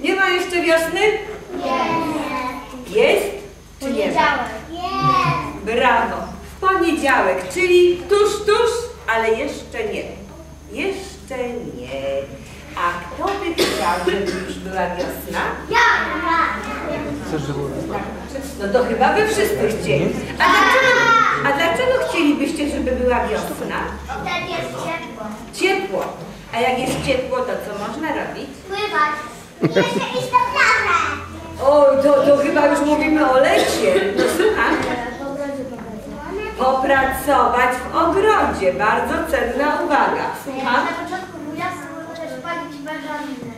Nie ma jeszcze wiosny? Jest. Jest? Czy nie ma? Poniedziałek. Jest. Brawo. W poniedziałek, czyli tuż, tuż, ale jeszcze nie. Jeszcze nie. A kto by chciał, żeby już była wiosna? Ja. No to chyba by wszyscy chcieli. A dlaczego, a dlaczego chcielibyście, żeby była wiosna? Wtedy jest ciepło. Ciepło. A jak jest ciepło, to co można robić? Pływać. Oj, to, to chyba już mówimy o lecie. No słucham. Popracować w ogrodzie. Bardzo cenna uwaga. Słucham. Na początku wiosny możesz palić bażanny.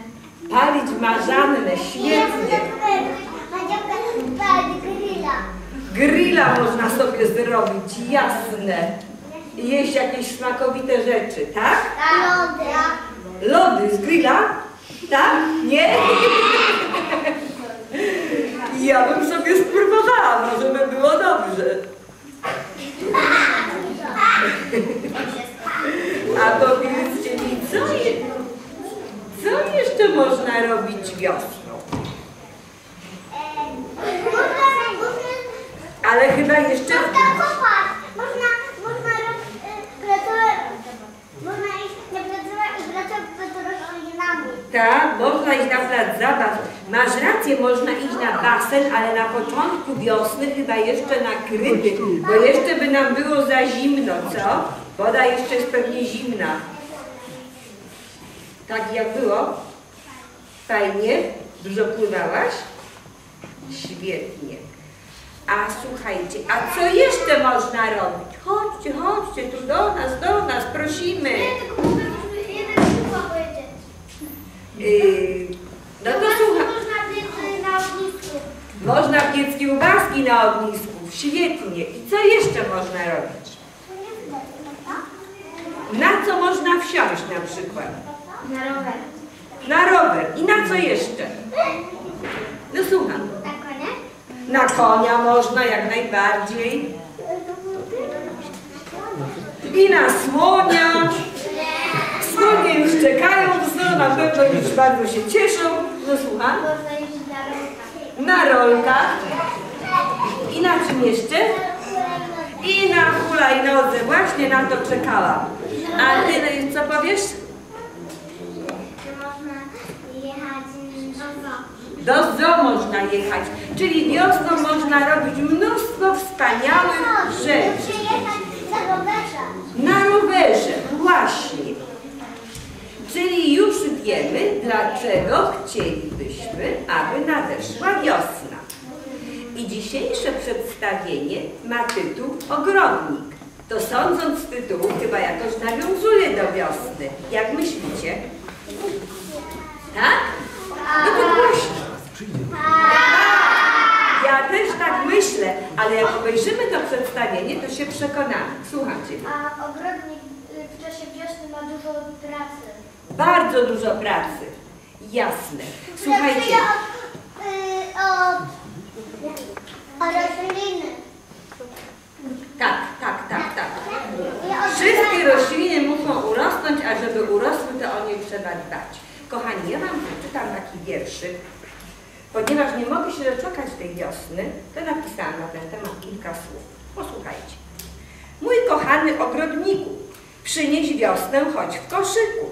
Palić marzannę, świetnie. Palić grilla. Grilla można sobie zrobić, jasne. I jeść jakieś smakowite rzeczy, tak? Lody. Lody z grilla? Tak? Nie? Ja bym sobie spróbowała, może by było dobrze. A powiedzcie mi, co, je, co jeszcze można robić wiosną? Ale chyba jeszcze... Można kopać. Można, można robić y, pracować. Można iść na pracować i pracować pod roślinami. Tak, można iść na plac zabaw. Masz rację, można iść na basen, ale na początku wiosny chyba jeszcze nakryty, bo jeszcze by nam było za zimno, co? Woda jeszcze jest pewnie zimna. Tak jak było? Fajnie? Dużo pływałaś? Świetnie. A słuchajcie, a co jeszcze można robić? Chodźcie, chodźcie tu do nas, do nas, prosimy. Ja tylko mogę jeden przykład powiedzieć. Yy, no to słuchaj. Można piec na ognisku. Można piec kiełbaski na ognisku. Świetnie. I co jeszcze można robić? Na co można wsiąść na przykład? Na rower. Na rower. I na co jeszcze? No słucham. Na konie? Na konia można jak najbardziej. I na słonia. Słonie już czekają, no na pewno już bardzo się cieszą. No słucham. Można jeździć na rolkach. Na rolkach. I na czym jeszcze? I na hulajnodze. Właśnie na to czekałam. A ty no, co powiesz? Do zoo. Można jechać. Czyli wiosną można robić mnóstwo wspaniałych rzeczy. Na rowerze, właśnie. Czyli już wiemy, dlaczego chcielibyśmy, aby nadeszła wiosna. Dzisiejsze przedstawienie ma tytuł Ogrodnik. To sądząc z tytułu chyba jakoś nawiązuje do wiosny. Jak myślicie? Tak? No to głośno. Ja też tak myślę, ale jak obejrzymy to przedstawienie, to się przekonamy. Słuchajcie. A ogrodnik y, w czasie wiosny ma dużo pracy. Bardzo dużo pracy. Jasne. Słuchajcie, od, y, od, od rośliny. tak, tak, tak, tak. Wszystkie rośliny muszą urosnąć, a żeby urosły, to o nie trzeba dbać. Kochani, ja Wam przeczytam taki wierszyk, ponieważ nie mogę się doczekać tej wiosny, to napisałam na ten temat kilka słów. Posłuchajcie. Mój kochany ogrodniku, przynieś wiosnę choć w koszyku.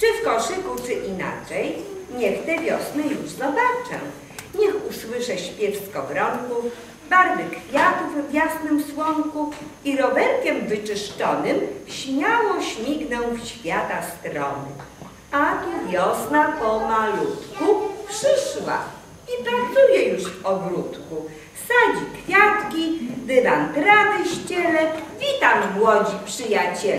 Czy w koszyku, czy inaczej, niech tę wiosnę już zobaczę. Niech usłyszę śpiew skowronków, barwy kwiatów w jasnym słonku i rowerkiem wyczyszczonym śmiało śmignę w świata strony. A tu wiosna pomalutku przyszła i pracuje już w ogródku. Sadzi kwiatki, dywan trawy ściele, witam w przyjaciele.